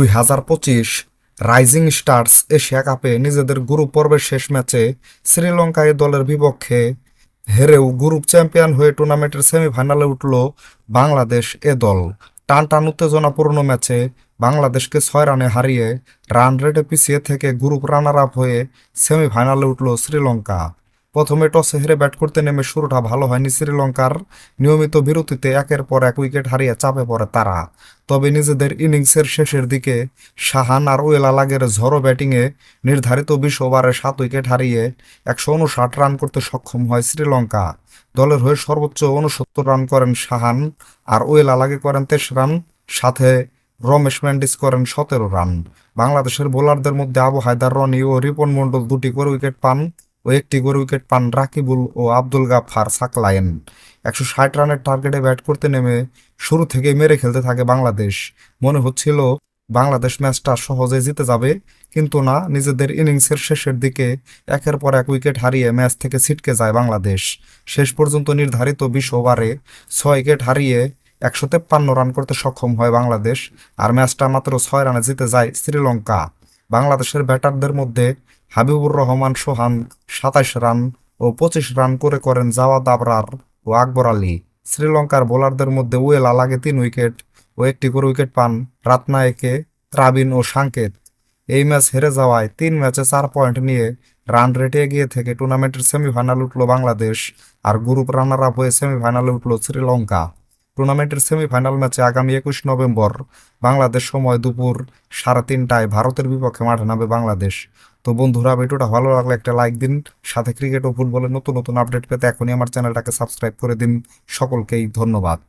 দুই হাজার পঁচিশ রাইজিং স্টার্স এশিয়া কাপে নিজেদের গ্রুপ পর্বের শেষ ম্যাচে শ্রীলঙ্কা এই দলের বিপক্ষে হেরেও গ্রুপ চ্যাম্পিয়ন হয়ে টুর্নামেন্টের সেমিফাইনালে উঠল বাংলাদেশ এ দল। টান টান উত্তেজনাপূর্ণ ম্যাচে বাংলাদেশকে ছয় রানে হারিয়ে রান রেটে পিছিয়ে থেকে গ্রুপ রানার আপ হয়ে সেমিফাইনালে উঠল শ্রীলঙ্কা। প্রথমে টসে হেরে ব্যাট করতে নেমে শুরুটা ভালো হয়নি শ্রীলঙ্কার। নিয়মিত বিরতিতে একের পর এক উইকেট হারিয়ে চাপে পড়ে তারা। তবে নিজেদের ইনিংসের শেষের দিকে শাহান আর ওয়েলা লাগের ঝড়ো ব্যাটিংয়ে নির্ধারিত বিশ ওভারে সাত উইকেট হারিয়ে একশো উনষাট রান করতে সক্ষম হয় শ্রীলঙ্কা। দলের হয়ে সর্বোচ্চ উনসত্তর রান করেন শাহান আর ওয়েলা লাগে করেন তেইশ রান, সাথে রমেশ ম্যান্ডিস করেন সতেরো রান। বাংলাদেশের বোলারদের মধ্যে আবু হায়দার, রনি ও রিপন মণ্ডল দুটি করে উইকেট পান। ও একটি করে উইকেট পান রাকিবুল ও আব্দুল গাফার সাকলায়েন একশো ষাট রানের টার্গেটে ব্যাট করতে নেমে শুরু থেকেই মেরে খেলতে থাকে বাংলাদেশ। মনে হচ্ছিল বাংলাদেশ ম্যাচটা সহজে জিতে যাবে, কিন্তু না, নিজেদের ইনিংসের শেষের দিকে একের পর এক উইকেট হারিয়ে ম্যাচ থেকে ছিটকে যায় বাংলাদেশ। শেষ পর্যন্ত নির্ধারিত বিশ ওভারে ছয় উইকেট হারিয়ে একশো তেপ্পান্ন রান করতে সক্ষম হয় বাংলাদেশ, আর ম্যাচটা মাত্র ছয় রানে জিতে যায় শ্রীলঙ্কা। বাংলাদেশের ব্যাটারদের মধ্যে হাবিবুর রহমান, সোহান সাতাশ রান ও পঁচিশ রান করে করেন জাওয়াদ আবরার ও আকবর আলী। শ্রীলঙ্কার বোলারদের মধ্যে ওয়েলা লাগে তিন উইকেট ও একটি করে উইকেট পান রাতনায়েকে ত্রাবিন ও সাংকেত এই ম্যাচ হেরে যাওয়ায় তিন ম্যাচে চার পয়েন্ট নিয়ে রান রেটে এগিয়ে থেকে টুর্নামেন্টের সেমিফাইনাল উঠল বাংলাদেশ আর গ্রুপ রানার আপ হয়ে সেমিফাইনালে উঠল শ্রীলঙ্কা। টুর্নামেন্টের সেমিফাইনাল ম্যাচে আগামী একুশ নভেম্বর বাংলাদেশ সময় দুপুর সাড়ে তিনটায় ভারতের বিপক্ষে মাঠে নামবে বাংলাদেশ। তো বন্ধুরা, ভিডিওটা ভালো লাগলে একটা লাইক দিন, সাথে ক্রিকেট ও ফুটবলের নতুন নতুন আপডেট পেতে এখনই আমার চ্যানেলটাকে সাবস্ক্রাইব করে দিন। সকলকেই ধন্যবাদ।